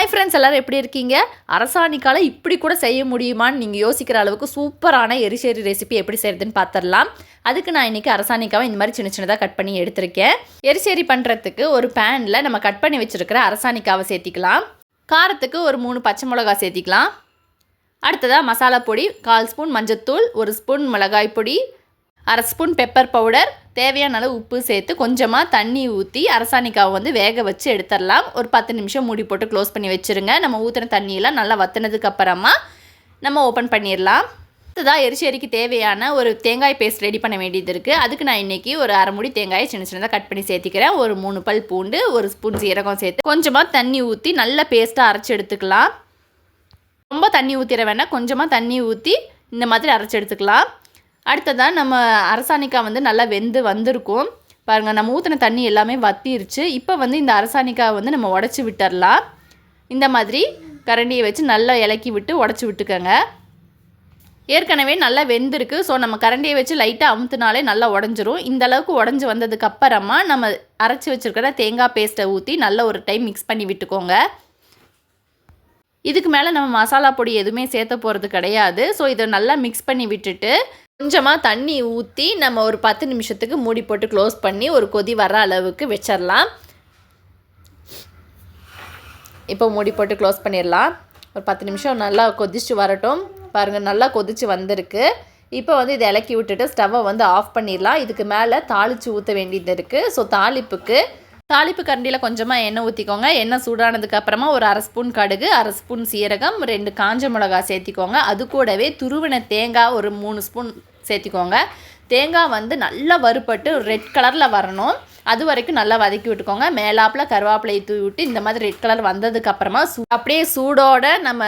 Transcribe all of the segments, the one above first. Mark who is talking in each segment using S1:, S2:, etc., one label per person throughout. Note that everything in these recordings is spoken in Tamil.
S1: ஹாய் ஃப்ரெண்ட்ஸ் எல்லோரும் எப்படி இருக்கீங்க? அரசாணிக்கால இப்படி கூட செய்ய முடியுமான்னு நீங்கள் யோசிக்கிற அளவுக்கு சூப்பரான எரிசேரி ரெசிபி எப்படி செய்கிறதுன்னு பார்த்துடலாம் அதுக்கு நான் இன்றைக்கி அரசாணிக்காவை இந்த மாதிரி சின்ன சின்னதாக கட் பண்ணி எடுத்திருக்கேன். எரிசேரி பண்ணுறதுக்கு ஒரு பேனில் நம்ம கட் பண்ணி வச்சுருக்கிற அரசாணிக்காவை சேர்த்திக்கலாம். காரத்துக்கு ஒரு மூணு பச்சை மிளகா சேர்த்திக்கலாம். அடுத்ததாக மசாலா பொடி கால் ஸ்பூன் மஞ்சத்தூள் ஒரு ஸ்பூன் மிளகாய் பொடி அரை ஸ்பூன் பெப்பர் பவுடர் தேவையான அளவு உப்பு சேர்த்து கொஞ்சமாக தண்ணி ஊற்றி அரசாணிக்காவை வந்து வேக வச்சு எடுத்துடலாம். ஒரு பத்து நிமிஷம் மூடி போட்டு க்ளோஸ் பண்ணி வச்சுருங்க. நம்ம ஊற்றின தண்ணியெல்லாம் நல்லா வத்தினதுக்கப்புறமா நம்ம ஓப்பன் பண்ணிடலாம். அடுத்ததாக எரிச்சேரிக்கு தேவையான ஒரு தேங்காய் பேஸ்ட் ரெடி பண்ண வேண்டியது இருக்குது அதுக்கு நான் இன்றைக்கி ஒரு அரை மூடி தேங்காயை சின்ன சின்னதாக கட் பண்ணி சேர்த்திக்கிறேன். ஒரு மூணு பல் பூண்டு ஒரு ஸ்பூன் சீரகம் சேர்த்து கொஞ்சமாக தண்ணி ஊற்றி நல்ல பேஸ்ட்டாக அரைச்சி எடுத்துக்கலாம். ரொம்ப தண்ணி ஊற்றிட வேண்டாம். கொஞ்சமாக தண்ணி ஊற்றி இந்த மாதிரி அரைச்சி எடுத்துக்கலாம். அடுத்ததாக நம்ம அரசாணிக்காய் வந்து நல்லா வெந்து வந்திருக்கும். பாருங்கள் நம்ம ஊற்றின தண்ணி எல்லாமே வத்திருச்சு. இப்போ வந்து இந்த அரசாணிக்காய் வந்து நம்ம உடச்சி விட்டுடலாம் இந்த மாதிரி கரண்டியை வச்சு நல்லா இலக்கி விட்டு உடச்சி விட்டுக்கோங்க. ஏற்கனவே நல்லா வெந்திருக்கு. ஸோ நம்ம கரண்டியை வச்சு லைட்டாக அமுத்துனாலே நல்லா உடஞ்சிரும். இந்த அளவுக்கு உடஞ்சி வந்ததுக்கு அப்புறமா நம்ம அரைச்சி வச்சுருக்கிற தேங்காய் பேஸ்ட்டை ஊற்றி நல்ல ஒரு டைம் மிக்ஸ் பண்ணி விட்டுக்கோங்க. இதுக்கு மேலே நம்ம மசாலா பொடி எதுவுமே சேர்த்த போகிறது கிடையாது. ஸோ இதை நல்லா மிக்ஸ் பண்ணி விட்டுட்டு கொஞ்சமாக தண்ணி ஊற்றி நம்ம ஒரு பத்து நிமிஷத்துக்கு மூடி போட்டு க்ளோஸ் பண்ணி ஒரு கொதி வர அளவுக்கு வச்சிடலாம் இப்போ மூடி போட்டு க்ளோஸ் பண்ணிடலாம் ஒரு பத்து நிமிஷம் நல்லா கொதிச்சு வரட்டும். பாருங்கள் நல்லா கொதிச்சு வந்திருக்கு. இப்போ வந்து இதை இலக்கி விட்டுட்டு ஸ்டவ்வை வந்து ஆஃப் பண்ணிடலாம் இதுக்கு மேலே தாளித்து ஊற்ற வேண்டியது இருக்குது ஸோ தாளிப்புக்கு தாளிப்பு கரண்டியில் கொஞ்சமாக எண்ணெய் ஊற்றிக்கோங்க எண்ணெய் சூடானதுக்கு அப்புறமா ஒரு அரை ஸ்பூன் கடுகு அரை ஸ்பூன் சீரகம் ரெண்டு காஞ்ச மிளகா சேர்த்திக்கோங்க. அது கூடவே துருவின தேங்காய் ஒரு மூணு ஸ்பூன் சேர்த்திக்கோங்க. தேங்காய் வந்து நல்லா வறுப்பட்டு ரெட் கலரில் வரணும். அது வரைக்கும் நல்லா வதக்கி விட்டுக்கோங்க. மேலாப்பில் கருவேப்பிலையை தூவி விட்டு இந்த மாதிரி ரெட் கலர் வந்ததுக்கப்புறமா சூ அப்படியே சூடோட நம்ம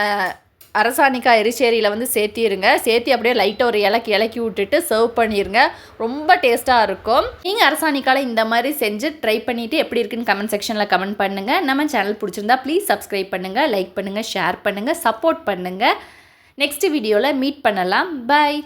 S1: அரசாணிக்காய் எரிச்சேரியில் வந்து சேர்த்திருங்க. சேர்த்தி அப்படியே லைட்டாக ஒரு இலக்கி இலக்கி விட்டுட்டு சர்வ் பண்ணிடுங்க ரொம்ப டேஸ்ட்டாக இருக்கும். நீங்கள் அரசாணிக்காயில் இந்த மாதிரி செஞ்சு ட்ரை பண்ணிவிட்டு எப்படி இருக்குன்னு கமெண்ட் செக்ஷனில் கமெண்ட் பண்ணுங்கள் நம்ம சேனல் பிடிச்சிருந்தா ப்ளீஸ் சப்ஸ்கிரைப் பண்ணுங்கள் லைக் பண்ணுங்கள் ஷேர் பண்ணுங்கள் சப்போர்ட் பண்ணுங்கள் நெக்ஸ்ட் வீடியோவில் மீட் பண்ணலாம். பாய்